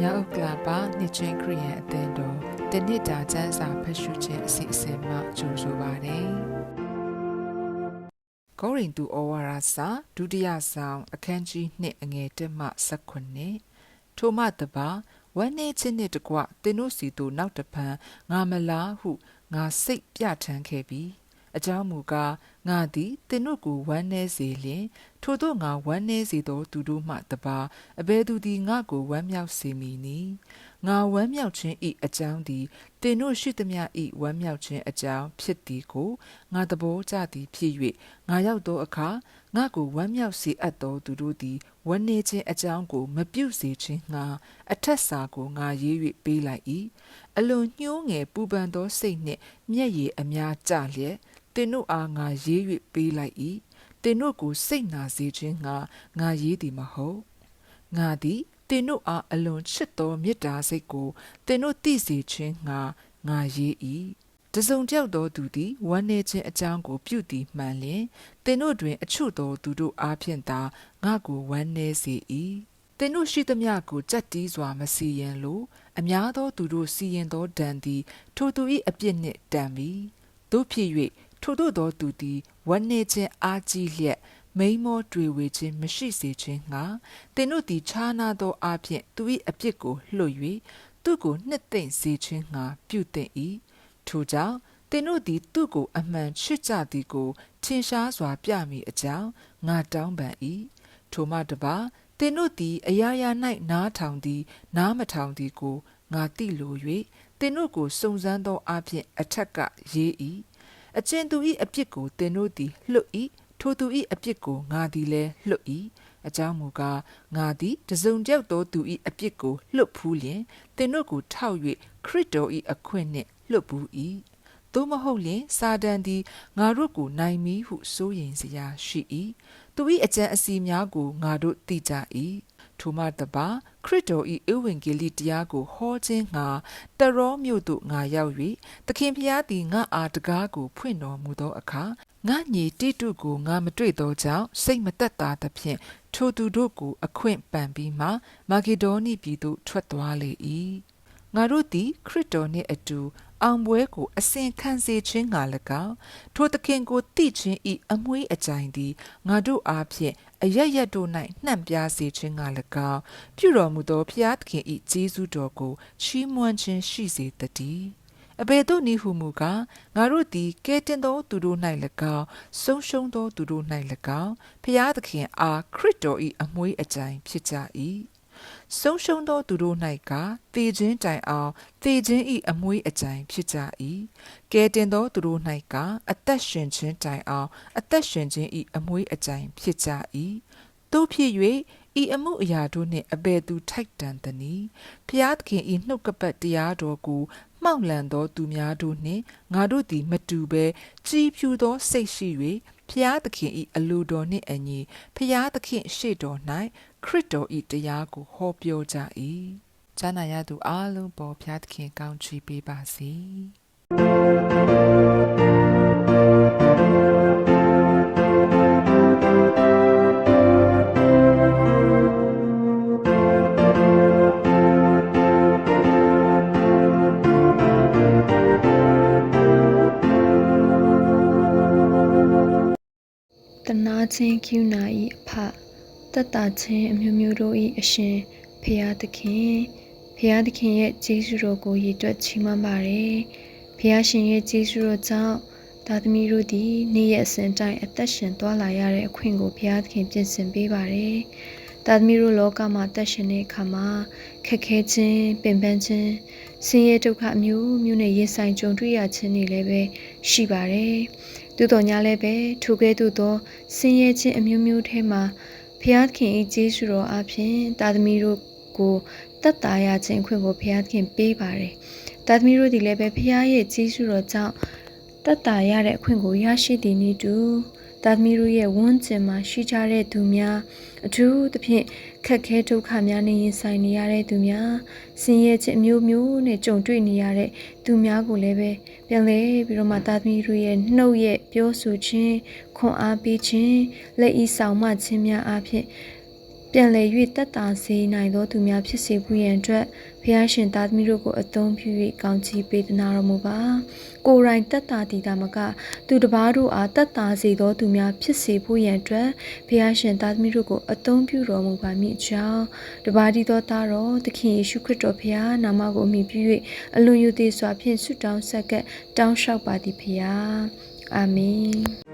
မြောက်ဥက္ကလာပါနှစ်ချင်းခရီးယန်အသင်းတော်တနစ်တာကျမ်းစာဖတ်ရှုခြင်းအစီအစဉ်မှကြိုဆိုပါတယ်။ကောရိန္သုဩဝါဒစာဒုတိယဆောင်အခန်းကြီး2အငယ်1မှ18ထိုမှတပါဝမ်းနေခြင်းနှင့်တကွသင်တို့စီသို့နောက်တဖန်ငါမလားဟုငါစိတ်ပြထမ်းခဲ့ပြီအကြောင်းမူကား ငါသည်သင်တို့ကိုဝမ်းနည်းစေလျင်ထို့သောငါဝမ်းနည်းစေသောသူတို့မှတပါအဘယ်သူသည်ငါကိုဝမ်းမြောက်စေမည်နည်းငါဝမ်းမြောက်ခြင်းဤအကြောင်းသည်သင်တို့ရှိသမျှဤဝမ်းမြောက်ခြင်းအကြောင်းဖြစ်သည်ကိုငါသဘောကျသည်ဖြစ်၍ငါရောက်သောအခါငါကိုဝမ်းမြောက်စေအပ်သောသူတို့သည်ဝမ်းနည်းခြင်းအကြောင်းကိုမပြုစေခြင်းငါအထက်စာကိုငါရေး၍ပေးလိုက်၏အလွန်ညှိုးငယ်ပူပန်သောစိတ်နှင့်မျက်ရည်အများကျလျက် သင်တို့အားငါရေး၍ပေးလိုက်၏သင်တို့ကိုစိတ်နာစေခြင်းငါငါရေးသည်မဟုတ်ငါသည်သင်တို့အားအလွန်ချစ်သောမေတ္တာစိတ်ကိုသင်တို့သိစေခြင်းငါငါရေး၏တစုံတယောက်သောသူသည်ဝမ်းနည်းခြင်းအကြောင်းကိုပြုသည်မှန်လျင်သင်တို့တွင်အချို့သောသူတို့အားဖြင့်သာငါကိုဝမ်းနည်းစေ၏သင်တို့ရှိသမျှကိုကြက်တီးစွာမစီရင်လိုအများသောသူတို့စီရင်သောဒဏ်သည်ထိုသူ၏အပြစ်နှင့်တန်ပြီတို့ဖြစ်၍ ထို့သောသောသူသည်ဝမ်းနည်းခြင်းအားကြီးလျက်မိန်မောတွေ့ဝေခြင်းမရှိစေခြင်းငှာသင်တို့သည်ခြားနာသောအဖြစ်သူ၏အပြစ်ကိုလှုပ်၍သူ့ကိုနှစ်သိမ့်စေခြင်းငှာပြုသင့်၏ထို့ကြောင့်သင်တို့သည်သူ့ကိုအမှန်ချစ်ကြသည်ကိုထင်ရှားစွာပြမိအကြောင်းငါတောင်းပန်၏ထိုမှတပါသင်တို့သည်အရာရာ၌နားထောင်သည် နားမထောင်သည်ကိုငါသိလို၍သင်တို့ကိုစုံစမ်းသောအဖြစ်အထက်ကရေး၏ အကျဉ်သူ၏အပြစ်ကိုသင်တို့သည်လွတ်၏ထိုသူ၏အပြစ်ကိုငါသည်လည်းလွတ်၏အကြောင်းမူကားငါသည်တစုံတယောက်သောသူ၏အပြစ်ကိုလွတ်ဖူးလျင်သင်တို့ကိုထောက်၍ခရစ်တော်၏အခွင့်နှင့်လွတ်ဘူး၏သို့မဟုတ်လျင်စာတန်သည်ငါတို့ကိုနိုင်မည်ဟုစိုးရိမ်စရာရှိ၏သူ၏အကြံအစီများကိုငါတို့သိကြ၏ ထိုမှတပါခရစ်တော်၏ဧဝံဂေလိတရားကိုဟောခြင်းငါတရောမြို့သို့ငါရောက်၍သခင်ဖျားသည်ငါအားတကားကိုဖွင့်တော်မူသောအခါငါညီတိတုကိုငါမတွေ့သောကြောင့်စိတ်မသက်သာသဖြင့်ထိုသူတို့ကိုအခွင့်ပန်ပြီးမှမာဂေဒေါနိပြည်သို့ထွက်သွားလေ၏ ငါတို့သည်ခရစ်တော်နှင့်အတူ အောင်ပွဲကိုအစဉ်ခံစေခြင်းငါ၎င်းထိုသခင်ကိုတိခြင်းဤအမွှေးအကြိုင်သည်ငါတို့အားဖြင့်အရရက်တို့၌နှံ့ပြားစေခြင်းငါ၎င်းပြုတော်မူသောဖျားသခင်ဤကျေးဇူးတော်ကိုချီးမွမ်းခြင်းရှိစေတည်းအဘယ်သို့နည်းဟုမူကားငါတို့သည်ကဲတင်သောသူတို့၌၎င်းဆုံးရှုံးသောသူတို့၌၎င်းဖျားသခင်အားခရစ်တော်၏အမွှေးအကြိုင်ဖြစ်ကြ၏ ဆုံးရှုံးသောသူတို့၌ကသေခြင်းတိုင်အောင်သေခြင်း၏အမွေးအကြိုင်ဖြစ်ကြ၏ကဲတင်သောသူတို့၌ကအသက်ရှင်ခြင်းတိုင်အောင်အသက်ရှင်ခြင်း၏အမွေးအကြိုင်ဖြစ်ကြ၏တို့ဖြစ်၍ဤအမှုအရာတို့နှင့်အဘယ်သူထိုက်တန်သနည်းဖျားသခင်ဤနှုတ်ကပတ်တရားတော်ကို မှောက်လန်သောသူများတို့နှင့်ငါတို့သည် မတူဘဲကြီးဖြူသောစိတ်ရှိ၍ဖျားသခင်ဤအလိုတော်နှင့်အညီဖျားသခင်ရှေ့တော်၌ခရစ်တော်ဤတရားကိုဟောပြောကြ၏ဈာနာရသူအလုံးပေါ်ဖျားသခင်ကောင်းချီးပေးပါစေ နာချင်းကျူနာဤအဖတက်တာချင်းအမျိုးမျိုးတို့ဤအရှင်ဖရာသခင်ဖရာသခင်ရဲ့ကျေးဇူးတော်ကိုရည်တွက်ချီးမွမ်းပါတယ်ဖရာရှင်ရဲ့ကျေးဇူးတော်ကြောင့်သားသမီးတို့သည်နေ့ရက်အစဉ်တိုင်းအသက်ရှင်သွားလာရတဲ့အခွင့်ကိုဘုရားသခင်ပြင်ဆင်ပေးပါတယ်။သားသမီးတို့လောကမှာအသက်ရှင်တဲ့အခါမှာခက်ခဲခြင်းပင်ပန်းခြင်းဆင်းရဲဒုက္ခအမျိုးမျိုးနဲ့ရင်ဆိုင်ကြုံတွေ့ရခြင်းတွေလည်းပဲရှိပါတယ်။ သို့တော်ညာလည်းပဲထိုကဲ့သို့သောဆင်းရဲခြင်းအမျိုးမျိုးထဲမှာဘုရားသခင်၏ကျေးဇူးတော်အပြင်သားသမီးတို့ကိုတတ်တာရခြင်းအခွင့်ကိုဘုရားသခင်ပေးပါတယ်။သားသမီးတို့ဒီလည်းပဲဘုရားရဲ့ကျေးဇူးတော်ကြောင့်တတ်တာရတဲ့အခွင့်ကိုရရှိသည်နည်းတူ သားသမီးတို့ရဲ့ဝန်းကျင်မှာရှိကြတဲ့သူများအထူးသဖြင့်ခက်ခဲဒုက္ခများနဲ့ရင်ဆိုင်နေရတဲ့သူများဆင်းရဲခြင်းအမျိုးမျိုးနဲ့ကြုံတွေ့နေရတဲ့သူများကိုလည်းပဲပြန်လဲပြီးတော့မှသားသမီးတို့ရဲ့နှုတ်ရဲ့ပြောဆိုခြင်းခွန်အားပေးခြင်းလက်ဤဆောင်မခြင်းများအဖြစ်ဖ ပြန်လည်၍တက်တာစေနိုင်သောသူများဖြစ်စေဖို့ရန်အတွက်ဖျားရှင်သားသမီးတို့ကိုအသုံးပြု၍ကောင်းချီးပေးသနာတော်မူပါကိုယ်တိုင်တက်တာတည်တာမက သူတစ်ပါးတို့အားတက်တာစေသောသူများဖြစ်စေဖို့ရန်အတွက်ဖျားရှင်သားသမီးတို့ကိုအသုံးပြုတော်မူပါမည်အကြောင်းတပါးဒီသောသားတော်သခင်ယေရှုခရစ်တော်ဖျားနာမကိုအမိပြု၍အလွန်ယူသေးစွာဖြင့်ဆုတောင်းဆက်ကပ်တောင်းလျှောက်ပါသည်ဖျားအာမင်